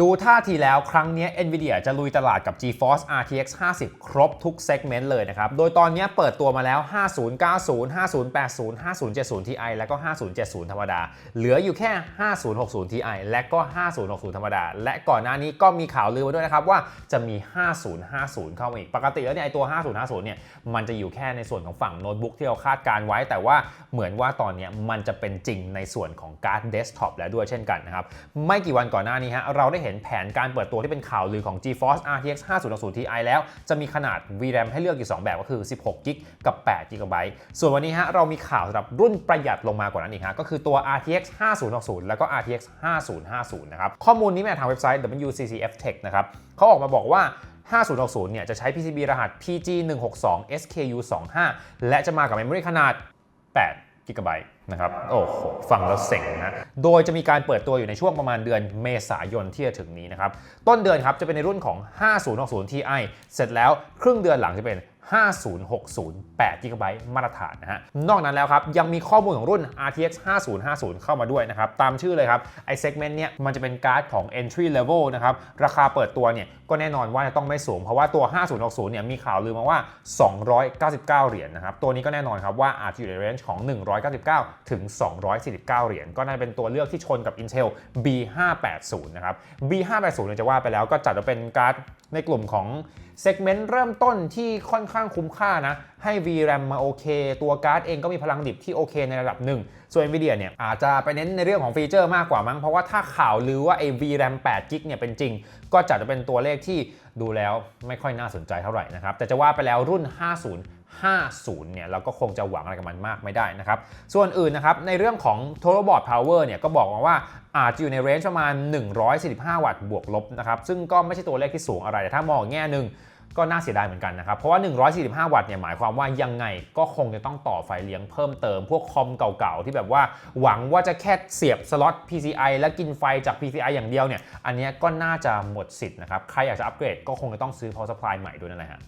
ดูท่าทีแล้วครั้งนี้ NVIDIA จะลุยตลาดกับ GeForce RTX 50 ครบทุกเซกเมนต์เลยนะครับ โดยตอนนี้เปิดตัวมาแล้ว 5090 5080 5070 Ti และก็ 5070 ธรรมดา เหลืออยู่แค่ 5060 Ti และก็ 5060 ธรรมดา และก่อนหน้านี้ก็มีข่าวลือมาด้วยนะครับว่าจะมี 5050 เข้ามาอีก ปกติแล้วเนี่ยไอตัว 5050 เนี่ยมันจะอยู่แค่ในส่วนของฝั่งโน้ตบุ๊กที่เราคาดการไว้ แต่ว่าเหมือนว่าตอนนี้มันจะเป็นจริงในส่วนของการ์ดเดสก์ท็อปแล้วด้วยเช่นกันนะครับ ไม่กี่วันก่อนหน้านี้ฮะเราได้เห็นแผนการเปิดตัวที่เป็นข่าวลือของ GeForce RTX 5060 Ti แล้ว จะมีขนาด VRAM ให้เลือกอยู่ 2 แบบก็คือ 16 g b กับ8 g b ส่วนวันนี้ฮะเรามีข่าวสำหรับรุ่นประหยัดลงมากว่านั้นอีกฮะก็คือตัว RTX 5060 แล้วก็ RTX 5050 นะครับ ข้อมูลนี้มาทางเว็บไซต์ WCCF Tech นะครับเขาออกมาบอกว่า5060 เนี่ยจะใช้ PCB รหัส PG162 SKU25 และจะมากับ Memory ขนาด 8 กิกะไบต์นะครับ โอ้โห ฟังแล้วเส็งนะ โดยจะมีการเปิดตัวอยู่ในช่วงประมาณเดือนเมษายนที่จะถึงนี้นะครับ ต้นเดือนครับจะเป็นในรุ่นของ 5060 Ti เสร็จแล้วครึ่งเดือนหลังจะเป็น 5060 8 g b มาตรฐานนะฮะ นอกนั้นแล้วครับ ยังมีข้อมูลของรุ่น RTX 5050 เข้ามาด้วยนะครับ ตามชื่อเลยครับ ไอเซกเมนต์เนี้ยมันจะเป็นการ์ดของ entry level นะครับ ราคาเปิดตัวเนี่ย ก็แน่นอนว่าจะต้องไม่สูง เพราะว่าตัว 5060 เนี่ย มีข่าวลือมาว่า 299 เหรียญนะครับ ตัวนี้ก็แน่นอนครับว่าอาจจะอยู่ในเรนจ์ของ 199 ถึง 249 เหรียญ ก็น่าจะเป็นตัวเลือกที่ชนกับ Intel B580 นะครับ B580 เนี่ยจะว่าไปแล้วก็จัดว่าเป็นการ์ดในกลุ่มของเซกเมนต์เริ่มต้นที่ค่อนข้างคุ้มค่านะ ให้ VRAM มาโอเค ตัวการ์ดเองก็มีพลังดิบที่โอเคในระดับหนึ่ง ส่วน NVIDIA เนี่ยอาจจะไปเน้นในเรื่องของฟีเจอร์มากกว่ามั้ง เพราะว่าถ้าข่าวลือว่าไอ้ VRAM 8 g b เนี่ยเป็นจริง ก็จะเป็นตัวเลขที่ดูแล้วไม่ค่อยน่าสนใจเท่าไหร่นะครับ แต่จะว่าไปแล้วรุ่น 50 50 เนี่ยเราก็คงจะหวังอะไรกับมันมากไม่ได้นะครับ ส่วนอื่นนะครับ ในเรื่องของ Total Board Power เนี่ยก็บอกมาว่าอาจจะอยู่ในเรนจ์ประมาณ 145 วัตต์บวกลบนะครับ ซึ่งก็ไม่ใช่ตัวเลขที่สูงอะไรแต่ถ้ามองแง่หนึ่งก็น่าเสียดายเหมือนกันนะครับ เพราะว่า 145 วัตต์เนี่ยหมายความว่ายังไงก็คงจะต้องต่อไฟเลี้ยงเพิ่มเติม พวกคอมเก่าๆ ที่แบบว่าหวังว่าจะแค่เสียบสล็อต PCI และกินไฟจาก PCI อย่างเดียวเนี่ย อันนี้ก็น่าจะหมดสิทธิ์นะครับ ใครอยากจะอัปเกรดก็คงจะต้องซื้อ power supply ใหม่ด้วยนั่นแหละฮะ